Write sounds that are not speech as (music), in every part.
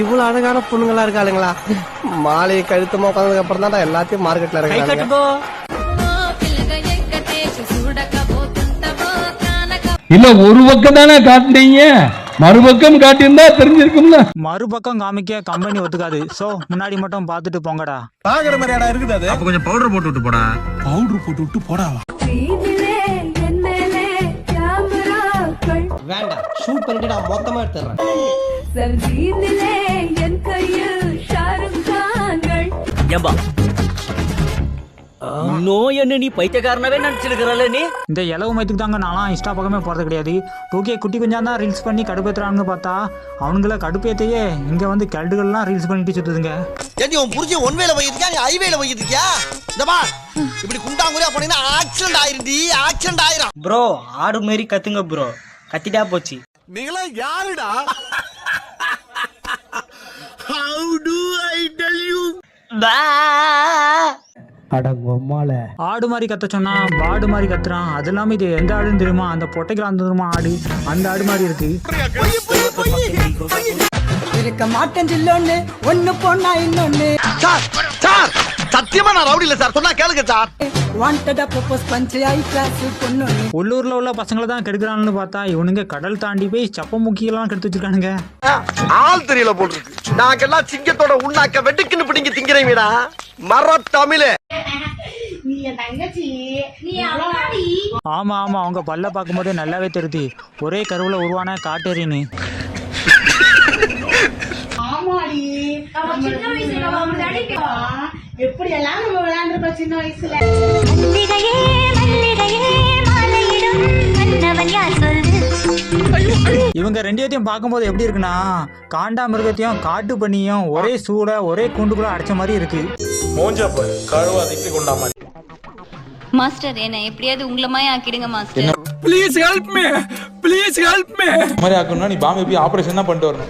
இவ்வளவு அழகான புண்ணுங்களா இருக்காளுங்களா? மாலையை கழுத்துமா உட்காந்ததுக்கு அப்புறம் தான் எல்லாத்தையும் மார்க்கெட்ல இருக்காங்க இல்ல ஒரு பக்கம் தானே காட்டுனீங்க? மறுபக்கம் காட்டியிருந்தா தெரிஞ்சிருக்கும்ல. மறுபக்கம் காமிக்க கம்பெனி ஒத்துக்காது. சோ முன்னாடி மட்டும் பாத்துட்டு போங்கடா. பாக்குற மாதிரியாடா இருக்குது அது? அப்ப கொஞ்சம் பவுடர் போட்டு விட்டு போடா. பவுடர் போட்டு விட்டு போடாவா வேண்டாம். ஷூட் பண்ணிட்டு நான் மொத்தமா எடுத்துறேன் சர்ஜீதிலே என் கையில் ஷாருக் கான்கள் ஏம்பா. இன்னும் என்ன நீ பைத்தியக்காரனவே நினைச்சிருக்கிறல்ல நீ? இந்த இலவு மயத்துக்கு தாங்க நான்லாம் இன்ஸ்டா பக்கமே போறது கிடையாது. டூகே குட்டி கொஞ்சம் தான் ரீல்ஸ் பண்ணி கடுப்பேத்துறான்னு பார்த்தா அவனுங்கள கடுப்பேத்தையே இங்க வந்து கல்டுகள்லாம் ரீல்ஸ் பண்ணிட்டு சுத்துதுங்க. ஏண்டி உன் புரிஞ்சு ஒன் வேல போயிட்டு இருக்கியா நீ பார் இப்படி குண்டாங்குறியா போனீங்கன்னா ஆக்சிடென்ட் ஆயிருண்டி ஆக்சிடென்ட் ஆயிரும். ப்ரோ ஆடு மாரி கத்துங்க ப்ரோ கத்திட்டா போச்சு. நீங்களா யாருடா how do I tell you ஆடு மாதிரி கத்த சொன்னா பாடு மாதிரி கத்துறான். அது இல்லாம இது எந்த ஆடுன்னு தெரியுமா? அந்த பொட்டைக்கு அந்த தெரியுமா ஆடு? அந்த ஆடு மாதிரி இருக்கு. இருக்க மாட்டேன் ஜில்லொன்னு ஒண்ணு பொண்ணா இன்னொன்னு. சார் சார் சத்தியமா நான் ரவுடி இல்ல சார் சொன்னா கேளுங்க சார். வாண்டடா ப்ரப்போஸ் பஞ்சு ஐ கிளாஸ் பொண்ணு உள்ளூர்ல உள்ள பசங்களை தான் கெடுக்கிறான்னு பார்த்தா இவனுங்க கடல் தாண்டி போய் சப்ப முக்கியெல்லாம் கெடுத்து வச்சிருக்கானுங்க. ஆள் தெரியல போட்டுருக்கு நாங்கெல்லாம் சிங்கத்தோட உண்ணாக்க வெட்டுக்குன்னு பிடிங்க திங்கிறீங்கடா மர தமிழே. ஆமா ஆமா. அவங்க பல்ல பார்க்கும்போதே நல்லாவே தெரியுது. ஒரே கருவுல உருவான காட்டேரின்னு எப்படி எல்லாம் நம்ம விளையாண்டுருப்போம் சின்ன வயசுல? மல்லிகையே மல்லிகையே மாலையிடும் மன்னவன் யார் சொல்லு இவங்க ரெண்டையத்தையும் பார்க்கும்போது எப்படி இருக்குன்னா காண்டா மிருகத்தையும் காட்டு பண்ணியும் ஒரே சூட ஒரே கூண்டுக்குள்ள அடைச்ச மாதிரி இருக்கு. மாஸ்டர் என்ன எப்படியாவது உங்களை மாதிரி ஆக்கிடுங்க master. Please help me please help me மாதிரி ஆக்கணும்னா நீ பாம்பே போய் ஆபரேஷன் தான் பண்ணிட்டு வரணும்.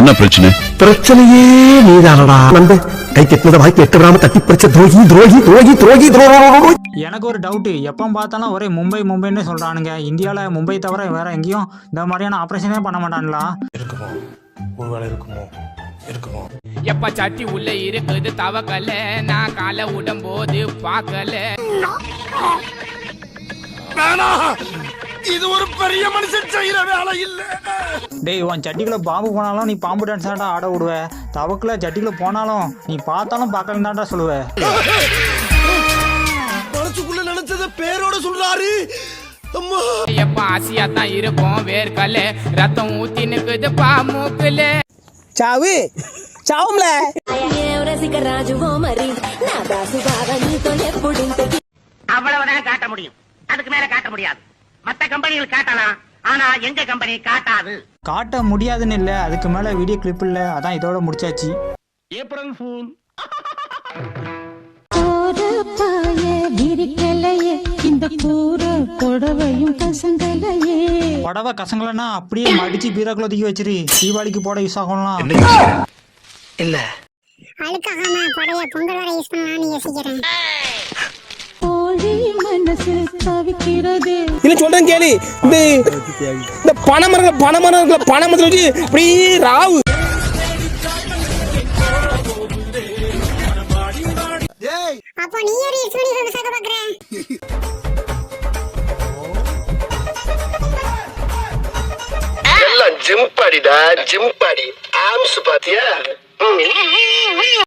என்ன பிரச்சனை? பிரச்சனையே நீதானடா. நம்பு கை கெட்டினத வாய்க்கு எட்டுறாம தட்டி பிடிச்ச துரோகி துரோகி துரோகி துரோகி துரோகி எனக்கு ஒரு டவுட்டு எப்போ பார்த்தாலும் ஒரே மும்பை மும்பைன்னு சொல்றானுங்க. இந்தியாவில் மும்பை தவிர வேற எங்கேயும் இந்த மாதிரியான ஆப்ரேஷனே பண்ண மாட்டாங்களா இருக்குமோ? ஒருவேளை இருக்குமோ? இருக்குமோ எப்ப சட்டி உள்ள இருக்குது தவக்கல? நான் காலை விடும்போது பார்க்கல. இது ஒரு பெரிய மனுஷன் செய்யற வேலை இல்ல. டேய் உன் சட்டிக்குள்ள பாம்பு போனாலும் நீ பாம்பு டான்ஸ் தான்டா ஆட விடுவ தவக்குள்ள சட்டிக்குள்ள போனாலும் நீ பார்த்தாலும் பார்க்கலாம் தான்டா சொல்லுவ. மனசுக்குள்ள நினைச்சத பேரோட சொல்றாரு. அம்மா. எப்ப ஆசையா தான் இருக்கும் வேர்க்கல? ரத்தம் ஊத்தி நிக்குது பாமூக்குல చావు చావుమ్లే రసికరాజువో మరి నా దాసు బాగా నీతో ఎప్పుడింతకి அவ்வளவுதான் காட்ட முடியும் அதுக்கு மேல காட்ட முடியாது மத்த கம்பெனிகள் காட்டலாம் ஆனா எங்க கம்பெனி காட்டாது காட்ட முடியாதுன்னு இல்லை அதுக்கு மேலே வீடியோ கிளிப் இல்லை அதான் இதோட முடிச்சாச்சு ஏப்ரல் ஃபூல் விரிக்கலையே இந்த கூற புடவையும் பசங்களையே புடவை கசங்கலன்னா அப்படியே மடிச்சு பீரோக்குள்ள தூக்கி வச்சிரு. தீபாவளிக்கு போட யூஸ் ஆகும்லாம். அழுக்காகாம புடவைய பொங்கல் வரை யூஸ் பண்ணலாம்னு யோசிக்கிறேன். கோழி மனசு தவிக்கிறது. இல்ல சொல்றேன் கேளு. இந்த இந்த பனைமரம் பனைமரம் இருக்குல்ல பனைமரத்துல வச்சு அப்படியே ராவு. அப்போ நீ ஒரு யூஸ் பண்ணி விவசாயம் பாக்குறேன் ஜிம் பாடிடா ஜிம் பாடி ஆம்ஸ் பாத்தியா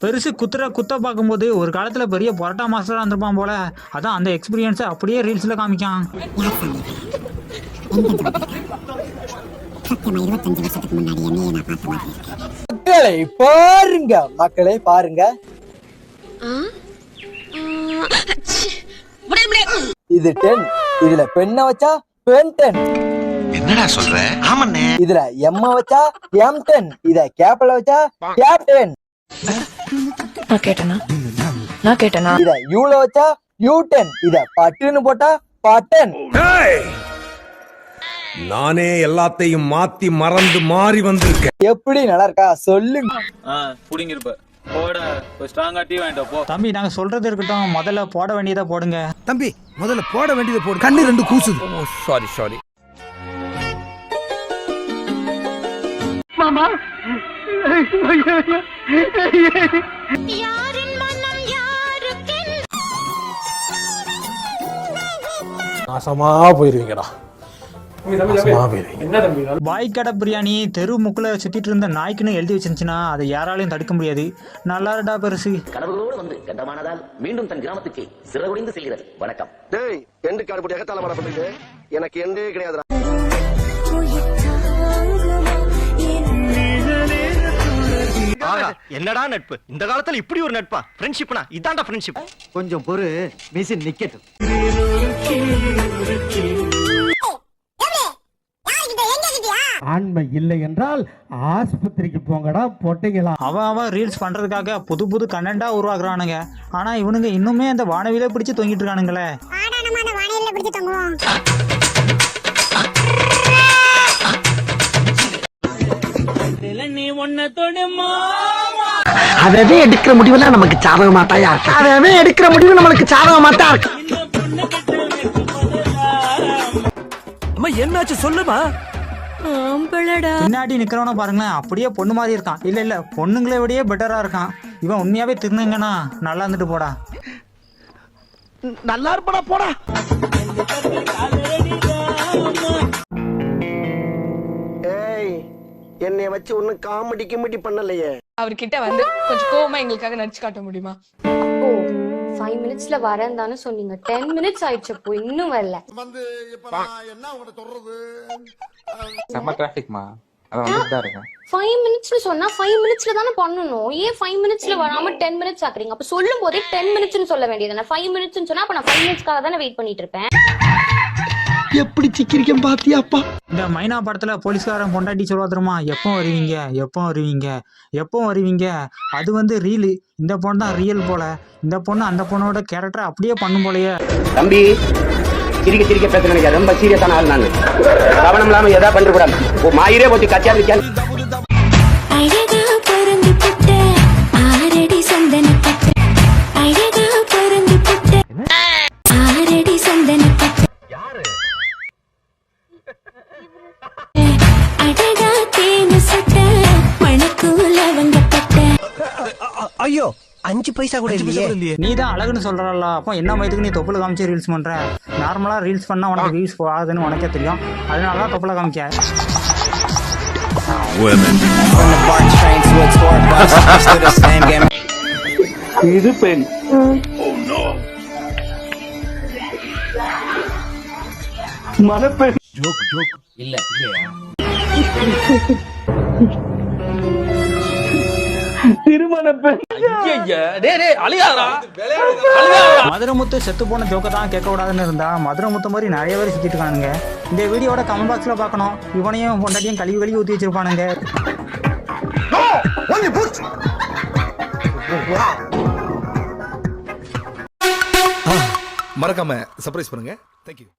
பெருசு குத்துற குத்த பார்க்கும்போது ஒரு காலத்துல பெரிய பொரோட்டா மாஸ்டரா இருந்திருப்பான் போல. அதான் அந்த எக்ஸ்பீரியன்ஸை அப்படியே ரீல்ஸ்ல காமிக்கான் மக்களை பாருங்க மக்களை பாருங்க. இது டென் இதுல பெண்ண வச்சா பென் டென் என்னடா சொல்ற? ஆமாண்ணே. இதுல எம்ம வச்சா எம் டென் இத கேப்ல வச்சா கேப்டன் நான் கேட்டனா? நான் கேட்டனா? இத யூல வச்சா யூ டென் இத பட்டுன்னு போட்டா பட்டன். நானே எல்லாத்தையும் மாத்தி மறந்து மாறி வந்திருக்கேன். எப்படி நல்லா இருக்கா சொல்லுங்க புடிங்கிருப்ப. போட ஸ்ட்ராங்கா டீ வாங்கிட்டு போ. தம்பி நாங்க சொல்றது இருக்கட்டும். முதல்ல போட வேண்டியதை போடுங்க. தம்பி முதல்ல போட வேண்டியதை போடு. கண்ணு ரெண்டு கூசுது. சாரி சாரி யாரின் மனம் யாருக்கு நாசமா போயிருவீங்கடா. நாசமா போயிருவீங்க. பாய் கடை பிரியாணி தெரு முக்கில் சுற்றிட்டு இருந்த நாய்க்குன்னு எழுதி வச்சிருந்துச்சுன்னா அதை யாராலையும் தடுக்க முடியாது. நல்லா இருடா பெருசு. கனவுகளோடு வந்து கண்டமானதால் மீண்டும் தன் கிராமத்துக்கு சிறகுடிந்து செல்கிறது. வணக்கம். டேய் எண்டு காடு போட்டு எகத்தால எனக்கு எண்டே கிடையாதுடா. என்னடா நட்பு? இந்த காலத்துல இப்படி ஒரு நட்பா? ஃப்ரெண்ட்ஷிப்னா இதான்டா ஃப்ரெண்ட்ஷிப் கொஞ்சம் பொறு மிஷின் நிக்கட்டும். யார்கிட்ட எங்க கிட்டயா ஆண்மை இல்லை என்றால் ஆஸ்பத்திரிக்கு போங்கடா பொட்டைங்களா? அவன் அவன் ரீல்ஸ் பண்ணுறதுக்காக புது புது கண்டென்ட்டாக உருவாக்குறானுங்க. ஆனால் இவனுங்க இன்னுமே அந்த வானவிலே பிடிச்சி தொங்கிட்டு இருக்கானுங்களே. ஆடா நம்ம அந்த அதவே எடுக்கிற முடிவெல்லாம் நமக்கு சாதகமா தாயா அதவே எடுக்கிற முடிவு நம்மளுக்கு சாதகமா தான் இருக்கு. என்னாச்சு சொல்லுமா? பின்னாடி நிக்கிறவன பாருங்களேன் அப்படியே பொண்ணு மாதிரி இருக்கான். இல்ல இல்ல பொண்ணுங்களை விடையே பெட்டரா இருக்கான். இவன் உண்மையாவே திருநங்கன்னா நல்லா இருந்துட்டு போடா. நல்லா இருப்படா போடா. என்னைய வச்சு ஒன்னும் காமெடி கிமெடி பண்ணலையே. அவர்கிட்ட வந்து கொஞ்சம் கோவமா எங்களுக்காக நடிச்சு காட்ட முடியுமா? ஓ ஃபைவ் மினிட்ஸ்ல வரேன் தானே சொன்னீங்க. டென் மினிட்ஸ் ஆயிடுச்சு அப்போ இன்னும் வரல. வந்து இப்ப நான் என்ன உங்களை சொல்றது? செம்ம டிராஃபிக்மா அதான் வந்துட்டு தான் இருக்கேன். ஃபைவ் மினிட்ஸ்னு சொன்னா ஃபைவ் மினிட்ஸ்ல தானே பண்ணணும். ஏன் ஃபைவ் மினிட்ஸ்ல வராம டென் மினிட்ஸ் ஆக்குறீங்க? அப்ப சொல்லும் போதே டென் மினிட்ஸ்னு சொல்ல வேண்டியது ஃபைவ் மினிட்ஸ்னு சொன்னா அப்ப நான் ஃபைவ் மினிட்ஸ்க்காக தானே வெயிட் பண்ணிட்டு இருப்பேன். எப்படி சிக்கிரிக்கம் பாத்தியாப்பா? இந்த மைனா படத்துல போலீஸ்காரன் பொண்டாட்டி சொல்லுவா தெரியுமா எப்போ வருவீங்க எப்போ வருவீங்க எப்போ வருவீங்க? அது வந்து ரீலு இந்த பொண்ணு தான் ரியல் போல. இந்த பொண்ணு அந்த பொண்ணோட கேரக்டர் அப்படியே பண்ணும் போலயே. தம்பி சிரிக்க சிரிக்க பேசுறேன் ரொம்ப சீரியஸான ஆள் நான். கவனம் இல்லாம எதா பண்ற கூடாது. மாயிரே போட்டு கச்சா விக்கான் அஞ்சு பைசா கூட இல்லையே. நீ தான் அழகுன்னு சொல்றல அப்போ என்ன வயதுக்கு நீ தொப்புல காமிச்சு ரீல்ஸ் பண்ற? நார்மலா ரீல்ஸ் பண்ணா உனக்கு வியூஸ் போகாதுன்னு உனக்கே தெரியும். அதனால தான் தொப்புல காமிக்க (laughs) மதுரமுத்து செத்து போன ஜோக்க தான் கேட்க கூடாதுன்னு இருந்தா மதுரமுத்து மாதிரி நிறைய பேர் சுத்திட்டு இருக்கானுங்க. இந்த வீடியோட கமெண்ட் பாக்ஸ்ல பார்க்கணும். இவனையும் பொண்டாட்டியும் கழுவி கழுவி ஊத்தி வச்சிருப்பானுங்க. மறக்காம சர்ப்ரைஸ் பண்ணுங்க. தேங்க்யூ